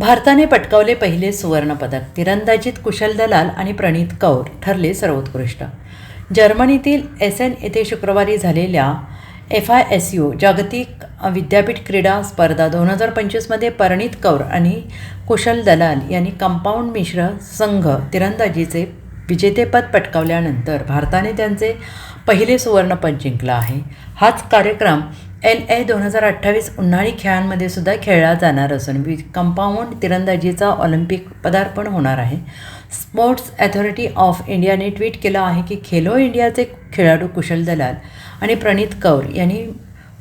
भारताने पटकावले पहिले सुवर्णपदक. तिरंदाजीत कुशल दलाल आणि प्रणीत कौर ठरले सर्वोत्कृष्ट. जर्मनीतील एस एन येथे शुक्रवारी झालेल्या एफ आय एस यू जागतिक विद्यापीठ क्रीडा स्पर्धा दोन हजार पंचवीसमध्ये परिणीत कौर आणि कुशल दलाल यांनी कंपाऊंड मिश्र संघ तिरंदाजीचे विजेतेपद पटकावल्यानंतर भारताने त्यांचे पहिले सुवर्णपद जिंकलं आहे. हाच कार्यक्रम एल ए दोन हजार अठ्ठावीस उन्हाळी खेळांमध्ये सुद्धा खेळला जाणार असून वि कंपाऊंड तिरंदाजीचा ऑलिम्पिक पदार्पण होणार आहे. स्पोर्ट्स अथॉरिटी ऑफ इंडियाने ट्विट केलं आहे की खेलो इंडियाचे खेळाडू कुशल दलाल आणि प्रणीत कौर यांनी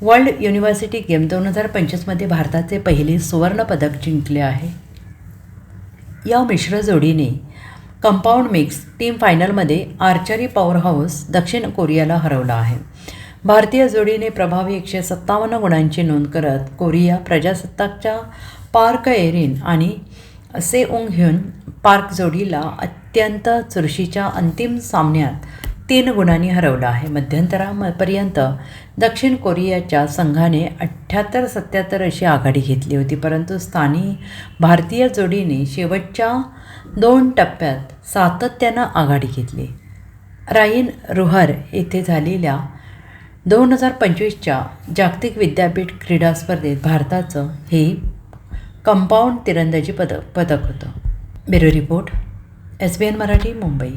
वर्ल्ड युनिव्हर्सिटी गेम दोन हजार पंचवीसमध्ये भारताचे पहिले सुवर्णपदक जिंकले आहे. या मिश्र जोडीने कंपाऊंड मिक्स टीम फायनलमध्ये आर्चरी पॉवर हाऊस दक्षिण कोरियाला हरवलं आहे. भारतीय जोडीने प्रभावी एकशे सत्तावन्न गुणांची नोंद करत कोरिया प्रजासत्ताकच्या पार्क एरिन आणि सेओंग ह्युन पार्क जोडीला अत्यंत चुरशीच्या अंतिम सामन्यात तीन गुणांनी हरवलं आहे. मध्यंतरापर्यंत दक्षिण कोरियाच्या संघाने अठ्ठ्याहत्तर सत्याहत्तर अशी आघाडी घेतली होती परंतु स्थानी भारतीय जोडीने शेवटच्या दोन टप्प्यात सातत्यानं आघाडी घेतली. राईन रुहर येथे झालेल्या दोन हजार पंचवीसच्या जागतिक विद्यापीठ क्रीडा स्पर्धेत भारताचं हे कंपाऊंड तिरंदाजी पदक पदक होतं. Bureau report S B N Marathi Mumbai.